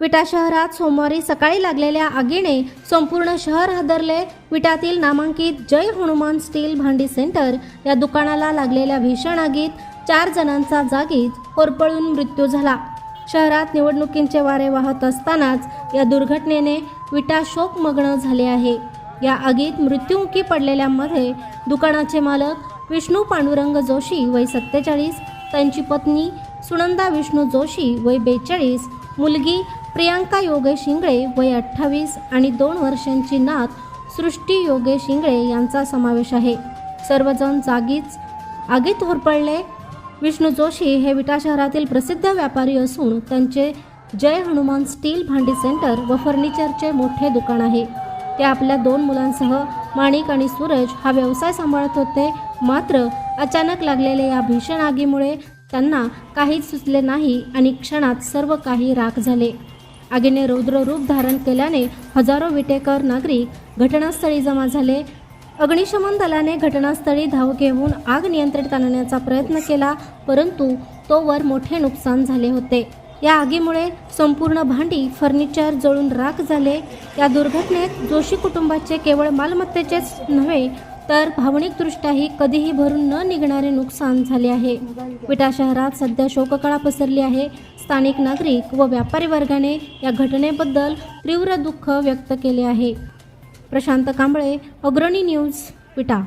विटा शहरात सोमवारी सकाळी लागलेल्या आगीने संपूर्ण शहर हादरले. विटातील नामांकित जय हनुमान स्टील भांडी सेंटर या दुकानाला लागलेल्या भीषण आगीत चार जणांचा जागीच होरपळून मृत्यू झाला. शहरात निवडणुकींचे वारे वाहत असतानाच या दुर्घटनेने विटा शोकमग्न झाले आहे. या आगीत मृत्युमुखी पडलेल्यांमध्ये दुकानाचे मालक विष्णू पांडुरंग जोशी वय सत्तेचाळीस त्यांची पत्नी सुनंदा विष्णू जोशी वय बेचाळीस मुलगी प्रियांका योगेश इंगळे वय अठ्ठावीस आणि दोन वर्षांची नात सृष्टी योगेश इंगळे यांचा समावेश आहे. सर्वजण जागीच आगीत होरपळले विष्णू जोशी हे विटा शहरातील प्रसिद्ध व्यापारी असून त्यांचे जय हनुमान स्टील भांडी सेंटर व फर्निचरचे मोठे दुकान आहे. ते आपल्या दोन मुलांसह माणिक आणि सूरज हा व्यवसाय सांभाळत होते. मात्र अचानक लागलेल्या या भीषण आगीमुळे त्यांना काहीच सुचले नाही आणि क्षणात सर्व काही राख झाले. आगीने रौद्र रूप धारण केल्याने हजारो विटेकर नागरिक घटनास्थळी जमा झाले. अग्निशमन दलाने घटनास्थळी धाव घेऊन आग नियंत्रित आणण्याचा प्रयत्न केला परंतु तोवर मोठे नुकसान झाले होते. या आगीमुळे संपूर्ण भांडी फर्निचर जळून राख झाले. या दुर्घटनेत जोशी कुटुंबाचे केवळ मालमत्तेचेच नव्हे तर भावनिकदृष्ट्याही कधीही भरून न निघणारे नुकसान झाले आहे. विटा शहरात सध्या शोककळा पसरली आहे. स्थानिक नागरिक व व्यापारी वर्गाने या घटनेबद्दल तीव्र दुःख व्यक्त केले आहे. प्रशांत कांबळे अग्रणी न्यूज विटा.